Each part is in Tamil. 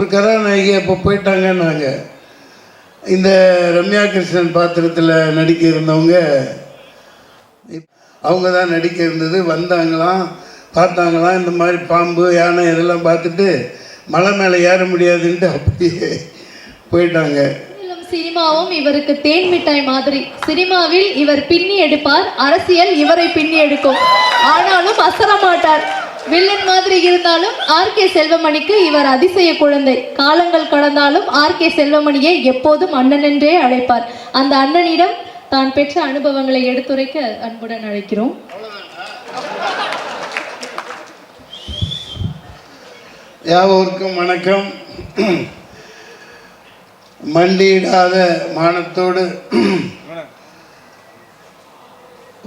ஒரு கதாநாயகி அப்போ போயிட்டாங்கன்னாங்க. இந்த ரம்யா கிருஷ்ணன் பாத்திரத்தில் நடிக்க இருந்தவங்க அவங்க தான் நடிக்க இருந்தது. வந்தாங்களாம் பார்த்தாங்களாம். இந்த மாதிரி பாம்பு யானை இதெல்லாம் பார்த்துட்டு மலை மேலே ஏற முடியாதுன்ட்டு அப்படியே போயிட்டாங்க. சினிமாவும் இவருக்கு தேன் மிட்டாய் மாதிரி. சினிமாவில் இவர் பின்னி எடுப்பார் அரசியல் இவரை பின்னி எடுக்கும். ஆனாலும் அசரமாட்டார் வில்லன் மாதிரி இருந்தாலும் ஆர் கே செல்வமணிக்கு இவர் அதிசய குழந்தை. காலங்கள் கடந்தாலும் ஆர் கே செல்வமணியை எப்போதும் அண்ணன் என்றே அழைப்பார். அந்த அண்ணனிடம் தான் பெற்ற அனுபவங்களை எடுத்துரைக்க அன்புடன் அழைக்கிறோம். யாவருக்கும் வணக்கம். மண்டியிடாத மானத்தோடு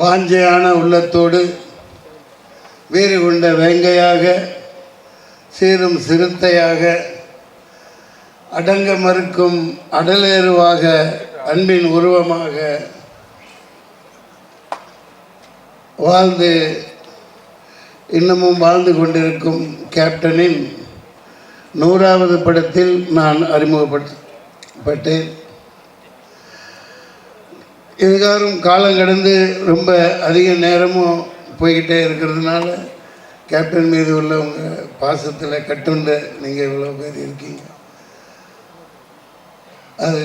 வாஞ்சையான உள்ளத்தோடு வீறு கொண்ட வேங்கையாக சீரும் சிறுத்தையாக அடங்க மறுக்கும் அடலேறுவாக அன்பின் உருவமாக வாழ்ந்து இன்னமும் வாழ்ந்து கொண்டிருக்கும் கேப்டனின் நூறாவது படத்தில் நான் அறிமுகப்பட்டேன் இதுகாரும் காலம் கடந்து ரொம்ப அதிக நேரமும் போய்கிட்டே இருக்கிறதுனால கேப்டன் மீது உள்ள உங்கள் பாசத்தில் கட்டுண்ட நீங்கள் இவ்வளோ பேர் இருக்கீங்க. அது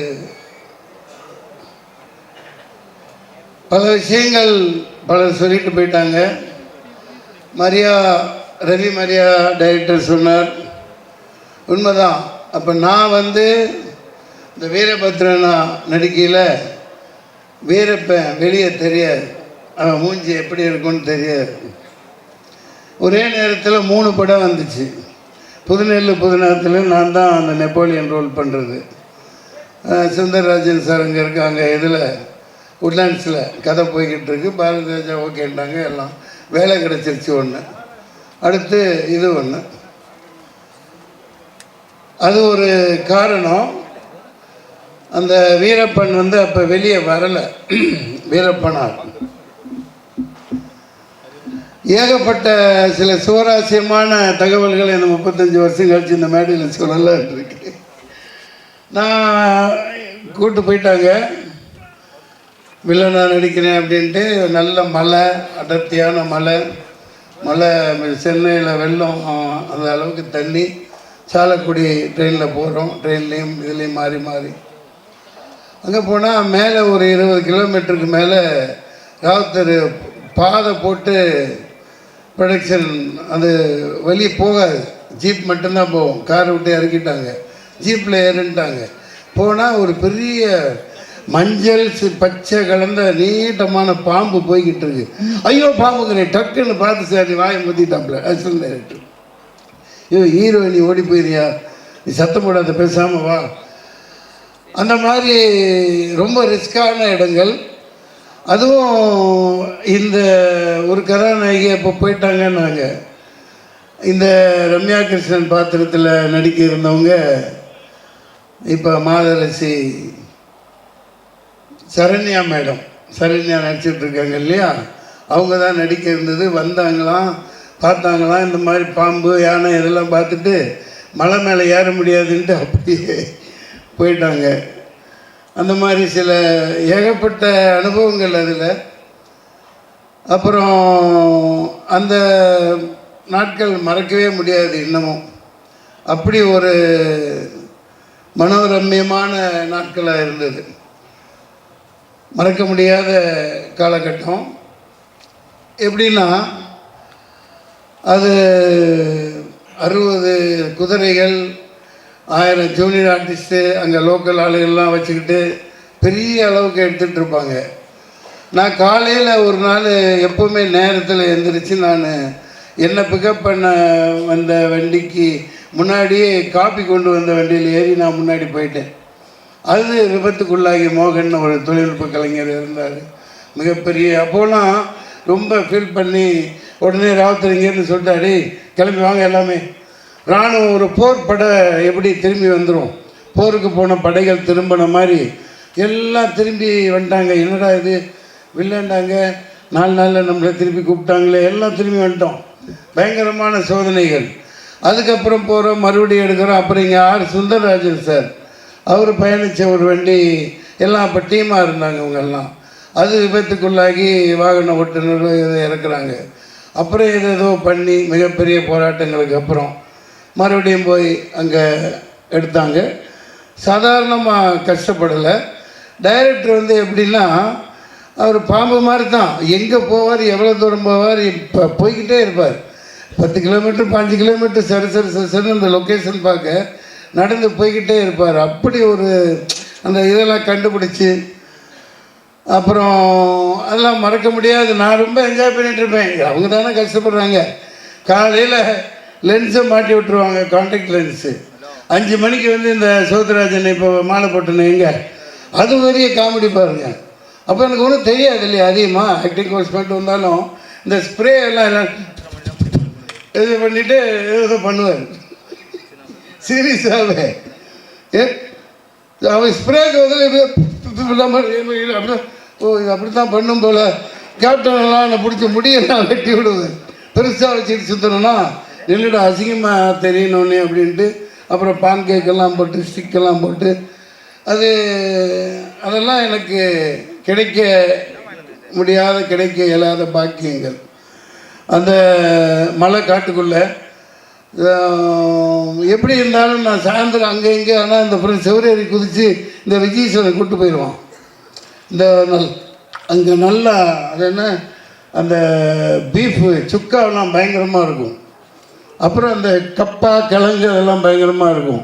பல விஷயங்கள் பலர் சொல்லிட்டு போயிட்டாங்க. மரியா ரவி மரியா டைரக்டர் சொன்னார். உண்மைதான். அப்போ நான் வந்து இந்த வீரபத்ரனா நடிக்கையில் வீரப்பன் வெளியே தெரியாது. அவன் மூஞ்சி எப்படி இருக்கும்னு தெரியாது. ஒரே நேரத்தில் மூணு படம் வந்துச்சு. புதுநெல்லு புதுநகரத்தில் நான் தான் அந்த நெப்போலியன் ரோல் பண்ணுறது சுந்தரராஜன் சார் அங்கே இருக்காங்க. இதில் உட்லாண்ட்ஸில் கதை போய்கிட்டு இருக்கு. பாரதி ராஜா ஓகேன்றாங்க எல்லாம். வேலை கிடச்சிருச்சு ஒன்று அடுத்து இது ஒன்று அது ஒரு காரணம். அந்த வீரப்பன் வந்து அப்போ வெளியே வரலை. வீரப்பனார். ஏகப்பட்ட சில சுவராசியமான தகவல்களை இந்த முப்பத்தஞ்சு வருஷம் கழிச்சு இந்த மேடையில் சொல்லலாம் இருக்கு. நான் கூட்டு போயிட்டாங்க. வில்லனாக நடிக்கிறேன் அப்படின்ட்டு நல்ல மலை அடர்த்தியான மலை மலை சென்னையில் வெள்ளம் அந்த அளவுக்கு தண்ணி. சாலக்குடி ட்ரெயினில் போகிறோம் ட்ரெயின்லேயும் இதுலேயும் மாறி மாறி. அங்கே போனால் மேலே ஒரு இருபது கிலோமீட்டருக்கு மேலே ராவுத்தர் பாதை போட்டு ப்ரொடக்ஷன் அது வெளியே போகாது. ஜீப் மட்டும்தான் போகும். காரை விட்டு இறக்கிட்டாங்க. ஜீப்பில் ஏறின்ட்டாங்க போனால் ஒரு பெரிய மஞ்சள் பச்சை கலந்த நீட்டமான பாம்பு போய்கிட்டு இருக்கு. ஐயோ பாம்புங்கிறேன் டக்குன்னு பார்த்து சார் நீ வாயை முத்திட்டாப்புல. அசிஸ்டன்ட் டைரக்டர் ஐயோ ஹீரோ நீ ஓடி போயிறியா நீ சத்தம் போடாத பேசாமல் வா. அந்த மாதிரி ரொம்ப ரிஸ்கான இடங்கள். அதுவும் இந்த ஒரு கதாநாயகி அப்போ போயிட்டாங்கன்னாங்க. இந்த ரம்யா கிருஷ்ணன் பாத்திரத்தில் நடிக்க இருந்தவங்க இப்போ மாதரசி சரண்யா மேடம். சரண்யா நடிச்சிட்டு இருக்காங்க இல்லையா? அவங்க தான் நடிக்க இருந்தது. வந்தாங்களாம் பார்த்தாங்களாம் இந்த மாதிரி பாம்பு யானை இதெல்லாம் பார்த்துட்டு மலை மேலே ஏற முடியாதுன்ட்டு அப்படியே போயிட்டாங்க. அந்த மாதிரி சில ஏகப்பட்ட அனுபவங்கள் அதில். அப்புறம் அந்த நாட்கள் மறக்கவே முடியாது இன்னமும். அப்படி ஒரு மனோரம்யமான நாட்களாக இருந்தது. மறக்க முடியாத காலகட்டம். எப்படின்னா அது அறுபது குதிரைகள் ஆயிரம் ஜூனியர் ஆர்டிஸ்ட்டு அங்கே லோக்கல் ஆளுகள்லாம் வச்சுக்கிட்டு பெரிய அளவுக்கு எடுத்துகிட்டு இருப்பாங்க. நான் காலையில் ஒரு நாள் எப்போவுமே நேரத்தில் எழுந்திரிச்சு நான் என்னை பிக்கப் பண்ண வந்த வண்டிக்கு முன்னாடியே காப்பி கொண்டு வந்த வண்டியில் ஏறி நான் முன்னாடி போயிட்டேன். அது விபத்துக்குள்ளாகி மோகன் ஒரு தொழில்நுட்ப கலைஞர் இருந்தார். மிகப்பெரிய அப்போலாம் ரொம்ப ஃபீல் பண்ணி உடனே ராவுத்தர் இங்கேருந்து சொல்லிட்டாரு கிளம்பி வாங்க எல்லாமே. இராணுவம் ஒரு போர் படை எப்படி திரும்பி வந்துடும் போருக்கு போன படைகள் திரும்பின மாதிரி எல்லாம் திரும்பி வந்துட்டாங்க. என்னடா இது? வில்லண்டாங்க நாலு நாளில் நம்மளை திருப்பி கூப்பிட்டாங்களே. எல்லாம் திரும்பி வந்துட்டோம். பயங்கரமான சோதனைகள். அதுக்கப்புறம் போகிறோம் மறுபடியும் எடுக்கிறோம். அப்புறம் இங்கே ஆர் சுந்தரராஜன் சார். அவர் பயணித்த ஒரு வண்டி எல்லாம் அப்போ டீமாக இருந்தாங்க இவங்கெல்லாம். அது விபத்துக்குள்ளாகி வாகன ஓட்டுநர் இறக்குறாங்க. அப்புறம் ஏதோ பண்ணி மிகப்பெரிய போராட்டங்களுக்கு அப்புறம் மறுபடியும் போய் அங்கே எடுத்தாங்க. சாதாரணமாக கஷ்டப்படலை. டைரக்டர் வந்து எப்படின்னா அவர் பாம்பு மாதிரி தான் எங்கே போவார் எவ்வளோ தூரம் போவார் இப்போ போய்கிட்டே இருப்பார். பத்து கிலோமீட்டர் பாஞ்சு கிலோமீட்டர் சரி சரி சரி சரின்னு அந்த லொக்கேஷன் பார்க்க நடந்து போய்கிட்டே இருப்பார். அப்படி ஒரு அந்த இதெல்லாம் கண்டுபிடிச்சி அப்புறம் அதெல்லாம் மறக்க முடியாது. நான் ரொம்ப என்ஜாய் பண்ணிகிட்ருப்பேன் அவங்க தானே கஷ்டப்படுறாங்க. காலையில் லென்ஸை மாட்டி விட்டுருவாங்க கான்டாக்ட் லென்ஸு அஞ்சு மணிக்கு வந்து இந்த சௌத்ராஜன் இப்போ மாலை போட்டுன்னு எங்கே? அது பெரிய காமெடி பாருங்க. அப்போ எனக்கு ஒன்றும் தெரியாது இல்லையா? அதிகமாக ஆக்டிங் கோர்ஸ் பண்ணிட்டு வந்தாலும் இந்த ஸ்ப்ரே எல்லாம் எல்லாம் இது பண்ணிவிட்டு ஏதோ பண்ணுவார். சீரியஸாகவே ஏ அவன் ஸ்ப்ரேக்கு வந்து இது அப்படிதான் ஓ இது அப்படி தான் பண்ணும் போல். கேப்டன் எல்லாம் என்னை பிடிச்ச முடியெல்லாம் வெட்டி விடுவது பெருசாக வச்சுட்டு சுற்றணும்னா என்னடா அசிங்கமாக தெரியணுன்னே அப்படின்ட்டு அப்புறம் பான் கேக்கெல்லாம் போட்டு ஸ்டிக்கெல்லாம் போட்டு அது அதெல்லாம் எனக்கு கிடைக்க முடியாத கிடைக்க இயலாத பாக்கியங்கள். அந்த மலை காட்டுக்குள்ளே எப்படி இருந்தாலும் நான் சாயந்தரம் அங்கே இங்கே ஆனால் இந்த அப்புறம் செவரேறி குதித்து இந்த விஜயீஸ்வரன் கூட்டு போயிடுவான் இந்த நல் அங்கே நல்லா அது என்ன அந்த பீஃபு சுக்காவெல்லாம் பயங்கரமாக இருக்கும். அப்புறம் அந்த கப்பா கிழங்கு அதெல்லாம் பயங்கரமாக இருக்கும்.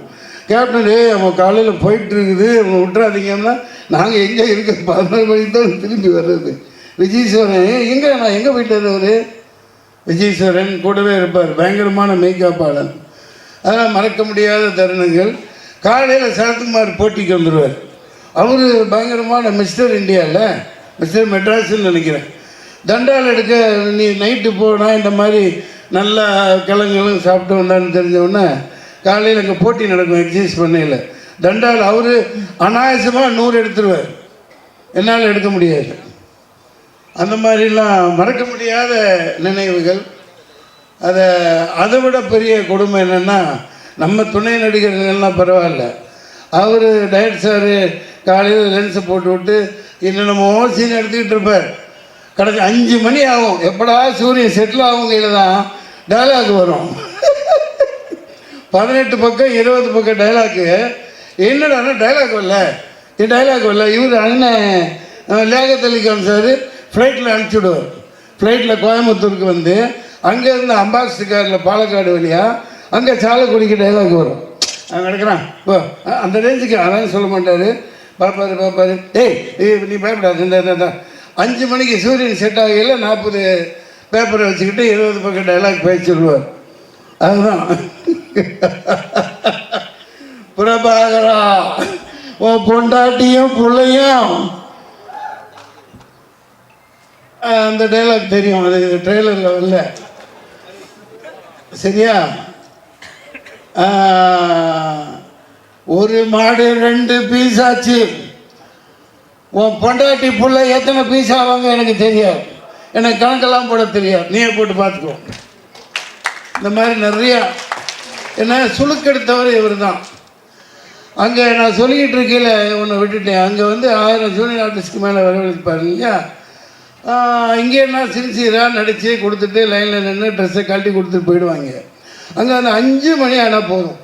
கேப்டன் ஏய் அவன் காலையில் போயிட்டுருக்குது அவன் அவனை விட்டுறாதீங்கன்னா நாங்கள் எங்கே இருக்க பதினோரு மணிக்கு தான் திரும்பி வர்றது. விஜயஸ்வரன் எங்கே நான் எங்கே போயிட்டார் அவர் விஜயஸ்வரன் கூடவே இருப்பார் பயங்கரமான மெய்காப்பாளன் அதெல்லாம் மறக்க முடியாத தருணங்கள். காலையில் சரத்குமார் போட்டிக்கு வந்துடுவார் அவர் பயங்கரமான மிஸ்டர் இந்தியாவில் மிஸ்டர் மெட்ராஸ்ன்னு நினைக்கிறேன். தண்டால் எடுக்க நீ நைட்டு போனால் இந்த மாதிரி நல்ல கிழங்குகளும் சாப்பிட்டு வந்தான்னு தெரிஞ்சவுடனே காலையில் அங்கே போட்டி நடக்கும் எக்ஸசைஸ் பண்ணையில். தண்டால் அவர் அனாயசமாக நூறு எடுத்துருவார். என்னால் எடுக்க முடியாது. அந்த மாதிரிலாம் மறக்க முடியாத நினைவுகள். அதை அதை விட பெரிய கொடுமை என்னென்னா நம்ம துணை நடிகர்கள்லாம் பரவாயில்ல. அவர் டயட் சார் காலையில் லென்ஸை போட்டு விட்டு என்னென்னமோ சீன் எடுத்துக்கிட்டு இருப்பார். கடைசி அஞ்சு மணி ஆகும். எப்படா சூரியன் செட்டில் ஆகுங்கையில் தான் டைலாக் வரும். பதினெட்டு பக்கம் இருபது பக்கம் டைலாக்கு என்னடா டைலாக் வரல. என் டைலாக் வரல. இவர் அண்ணன் லேகத்தலிகான் சார் ஃப்ளைட்டில் அனுப்பிச்சி விடுவார். ஃப்ளைட்டில் கோயம்புத்தூருக்கு வந்து அங்கேருந்து அம்பாசிடர் பாலக்காடு வழியாக அங்கே சாலக்குடிக்கு டைலாக் வரும். அவன் கிடக்குறான். ஓ அந்த ரேஞ்சுக்கு அதான் சொல்ல மாட்டார். பார்ப்பாரு பார்ப்பாரு டேய் ஏய், நீ பயப்படாது. இந்த. அஞ்சு மணிக்கு சூரியன் செட் ஆகையில் நாற்பது பேப்பரை வச்சுக்கிட்டு இருபது பக்கம் டைலாக் பேசிடுவார் அதுதான். பிரபாகரா உன் பொண்டாட்டியும் பிள்ளையும். அந்த டைலாக் தெரியும். அது ட்ரெய்லரில் வரல. சரியா? ஒரு மாடு ரெண்டு பீஸ் ஆச்சு. உன் பொண்டாட்டி புள்ள எத்தனை பீஸ் ஆவாங்க எனக்கு தெரியாது. எனக்கு கணக்கெல்லாம் போட தெரியாது. நீயே போட்டு பார்த்துக்கோ. இந்த மாதிரி நிறையா என்ன சுழுக்கெடுத்தவர் இவர் தான் அங்கே நான் சொல்லிக்கிட்டு இருக்கையில் ஒன்று விட்டுட்டேன். அங்கே வந்து ஆயிரம் ஜூனியர் ஆர்டிஸ்ட்க்கு மேலே வரவழைப்பார் இல்லையா இங்கே நான் சின்சியராக நடித்து கொடுத்துட்டு லைனில் நின்று ட்ரெஸ்ஸை கழட்டி கொடுத்துட்டு போயிடுவாங்க. அங்கே அந்த அஞ்சு மணி ஆனால் போதும்.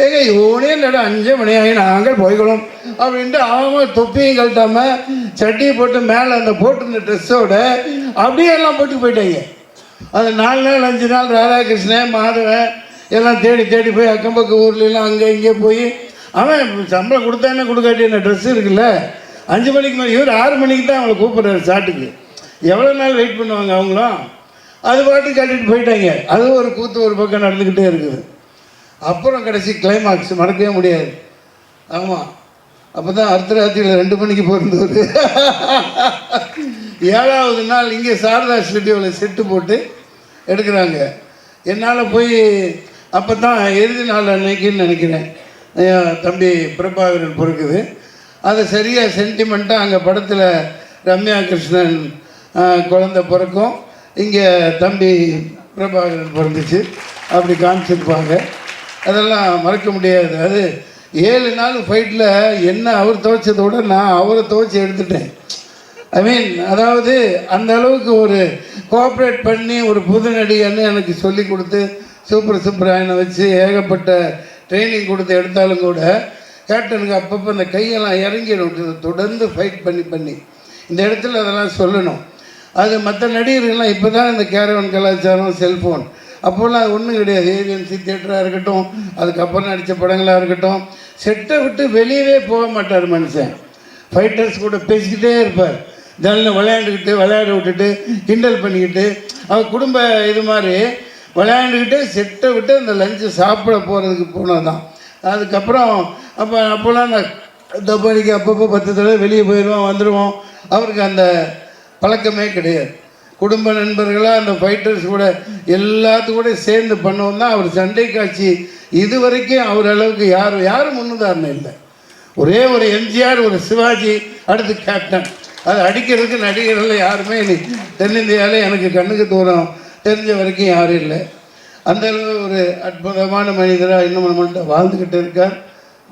ஏங்க இவனே இல்லைடா அஞ்சு மணி ஆகி நாங்கள் போய்க்கிறோம் அப்படின்ட்டு அவங்க தொப்பியும் கழட்டாம சட்டியை போட்டு மேலே அந்த போட்டிருந்த ட்ரெஸ்ஸோட அப்படியே எல்லாம் போட்டு போயிட்டாங்க. அது நாலு நாள் அஞ்சு நாள் ராதாகிருஷ்ணன் மாதவன் எல்லாம் தேடி தேடி போய் அக்கம் பக்கம் ஊர்லலாம் அங்கே இங்கே போய் அவன் சம்பளம் கொடுத்தானே கொடுக்காட்டி என்ன ட்ரெஸ் இருக்குல்ல? அஞ்சு மணிக்கு மேலே இவர் ஆறு மணிக்கு தான் அவங்களை கூப்பிட்றாரு சாட்டுக்கு. எவ்வளோ நாள் வெயிட் பண்ணுவாங்க அவங்களும்? அது பாட்டு கட்டிட்டு போயிட்டாங்க. அது ஒரு கூத்து ஒரு பக்கம் நடந்துக்கிட்டே இருக்குது. அப்புறம் கடைசி கிளைமாக்ஸ் மறக்கவே முடியாது. ஆமாம் அப்போ தான் அர்த்தராத்திரியில் ரெண்டு மணிக்கு பிறந்தவர் ஏழாவது நாள் இங்கே சாரதா ஸ்டுடியோவில் செட்டு போட்டு எடுக்கிறாங்க. என்னால் போய் அப்போ தான் இறுதி நாள் அன்னைக்குன்னு நினைக்கிறேன். தம்பி பிரபாகரன் பிறக்குது. அதை சரியாக சென்டிமெண்ட்டாக அங்கே படத்தில் ரம்யா கிருஷ்ணன் குழந்த குழந்தை பிறக்கும். இங்கே தம்பி பிரபாகரன் பிறந்துச்சு. அப்படி காமிச்சிருப்பாங்க. அதெல்லாம் மறக்க முடியாது. அது ஏழு நாள் ஃபைட்டில் என்ன அவர் துவைச்சதை விட நான் அவரை துவைச்சி எடுத்துட்டேன். ஐ மீன் அதாவது அந்த அளவுக்கு ஒரு கோஆப்ரேட் பண்ணி ஒரு புது நடிகன்னு எனக்கு சொல்லி கொடுத்து சூப்பர் சூப்பர் ஆயினை வச்சு ஏகப்பட்ட ட்ரைனிங் கொடுத்து எடுத்தாலும் கூட கேப்டனுக்கு அப்பப்போ அந்த கையெல்லாம் இறங்கிடும் தொடர்ந்து ஃபைட் பண்ணி பண்ணி. இந்த இடத்துல அதெல்லாம் சொல்லணும். அது மற்ற நடிகர்கள்லாம் இப்போ தான் இந்த கேரவன் கலாச்சாரம் செல்ஃபோன் அப்போல்லாம் அது ஒன்றும் கிடையாது. ஏஜென்சி தியேட்டராக இருக்கட்டும் அதுக்கப்புறம் நடித்த படங்களாக இருக்கட்டும் செட்டை விட்டு வெளியவே போக மாட்டார் மனுஷன். ஃபைட்டர்ஸ் கூட பேசிக்கிட்டே இருப்பார். ஜன்னலில் விளையாண்டுக்கிட்டு விளையாட விட்டுட்டு கிண்டல் பண்ணிக்கிட்டு அவர் குடும்ப இது மாதிரி விளையாண்டுக்கிட்டே செட்டை விட்டு அந்த லஞ்சு சாப்பிட போகிறதுக்கு போனது தான். அதுக்கப்புறம் அப்போ அப்போல்லாம் நான் தப்பாடிக்கு அப்பப்போ பத்து தடவை வெளியே போயிடுவோம் வந்துடுவோம். அவருக்கு அந்த பழக்கமே கிடையாது. குடும்ப நண்பர்களாக அந்த ஃபைட்டர்ஸ் கூட எல்லாத்து கூட சேர்ந்து பண்ணவும் தான் அவர் சண்டை காட்சி. இது வரைக்கும் அவர் அளவுக்கு யாரும் யாரும் முன்னுதாரணம் இல்லை. ஒரே ஒரு எம்ஜிஆர் ஒரு சிவாஜி அடுத்து கேப்டன் அது அடிக்கிறதுக்கு நடிகர்கள் யாருமே இன்னைக்கு தென்னிந்தியாவில் எனக்கு கண்ணுக்கு தூரம் தெரிஞ்ச வரைக்கும் யாரும் இல்லை. அந்த அளவு ஒரு அற்புதமான மனிதராக இன்னும் நம்மள்கிட்ட வாழ்ந்துக்கிட்டு இருக்கார்.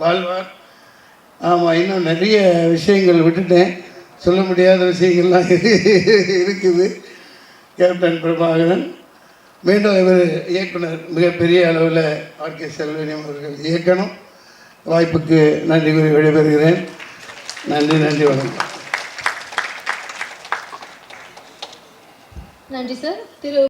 வாழ்வார். ஆமாம் இன்னும் நிறைய விஷயங்கள் விட்டுட்டேன். சொல்ல முடியாத விஷயங்கள்லாம் இருக்குது. கேப்டன் பிரபாகரன் மீண்டும் இவர் இயக்குனர் மிகப்பெரிய அளவில் ஆர்கே செல்வனியம் அவர்கள் இயக்கணும். வாய்ப்புக்கு நன்றி கூறி விடைபெறுகிறேன். நன்றி நன்றி வணக்கம். நன்றி சார். திரு